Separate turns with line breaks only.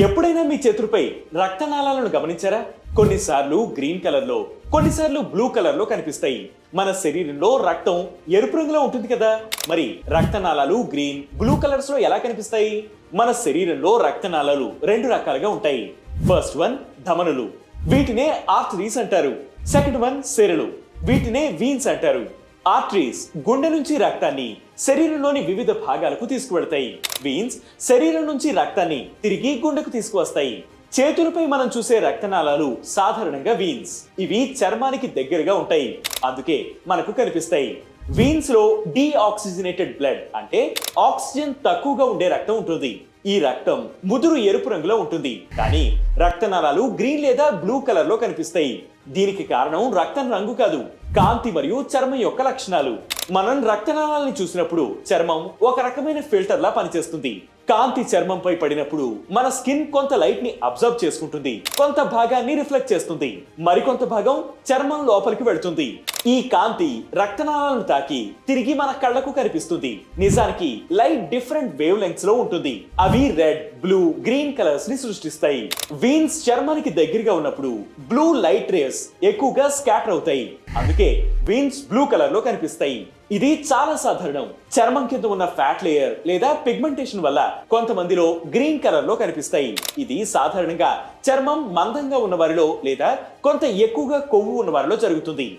ఎప్పుడైనా మీ చేతులపై రక్తనాళాలను గమనించారా? కొన్నిసార్లు గ్రీన్ కలర్లో కొన్నిసార్లు బ్లూ కలర్లో కనిపిస్తాయి. మన శరీరంలో రక్తం ఎరుపు రంగులో ఉంటుంది కదా? మరి రక్తనాళాలు గ్రీన్ బ్లూ కలర్స్లో ఎలా కనిపిస్తాయి? మన శరీరంలో రక్తనాళాలు రెండు రకాలుగా ఉంటాయి. ఫస్ట్ వన్ ధమనులు. వీటినే ఆర్టరీస్ అంటారు. సెకండ్ వన్ సెరలు. వీటినే వీన్స్ అంటారు. ఆర్టరీస్ గుండె నుంచి రక్తాన్ని శరీరంలోని వివిధ భాగాలకు తీసుకువెడతాయి వీన్స్ శరీరం నుంచి రక్తాన్ని తిరిగి గుండెకు తీసుకువస్తాయి. చేతులపై మనం చూసే రక్తనాళాలు సాధారణంగా వీన్స్ ఇవి చర్మానికి దగ్గరగా ఉంటాయి. అందుకే మనకు కనిపిస్తాయి. వీన్స్లో డీఆక్సిజనేటెడ్ బ్లడ్ అంటే ఆక్సిజన్ తక్కువగా ఉండే రక్తం ఉంటుంది. ఈ రక్తం ముదురు ఎరుపు రంగులో ఉంటుంది. కానీ రక్తనాళాలు గ్రీన్ లేదా బ్లూ కలర్లో కనిపిస్తాయి. దీనికి కారణం రక్తం రంగు కాదు కాంతి మరియు చర్మం యొక్క లక్షణాలు. మనం రక్తనాళాలను చూసినప్పుడు చర్మం ఒక రకమైన ఫిల్టర్ లా పనిచేస్తుంది. కాంతి చర్మంపై పడినప్పుడు మన స్కిన్ కొంత లైట్ని అబ్జర్వ్ చేసుకుంటుంది. కొంత భాగాన్ని రిఫ్లెక్ట్ చేస్తుంది. మరికొంత భాగం చర్మం లోపలికి వెళ్తుంది. ఈ కాంతి రక్తనాళాలను తాకి తిరిగి మన కళ్ళకు కనిపిస్తుంది. నిజానికి లైట్ డిఫరెంట్ వేవ్ లెంగ్స్లో ఉంటుంది. అవి రెడ్ బ్లూ గ్రీన్ కలర్స్ని సృష్టిస్తాయి. వీన్స్ చర్మానికి దగ్గరగా ఉన్నప్పుడు బ్లూ లైట్ రేస్ ఎక్కువగా స్కాటర్ అవుతాయి. అందుకే వీన్స్ బ్లూ కలర్లో కనిపిస్తాయి. ఇది చాలా సాధారణం. చర్మం కింద ఉన్న ఫ్యాట్ లేయర్ లేదా పిగ్మెంటేషన్ వల్ల కొంతమందిలో గ్రీన్ కలర్లో కనిపిస్తాయి. ఇది సాధారణంగా చర్మం మందంగా ఉన్న వారిలో లేదా కొంత ఎక్కువగా కొవ్వు ఉన్న వారిలో జరుగుతుంది.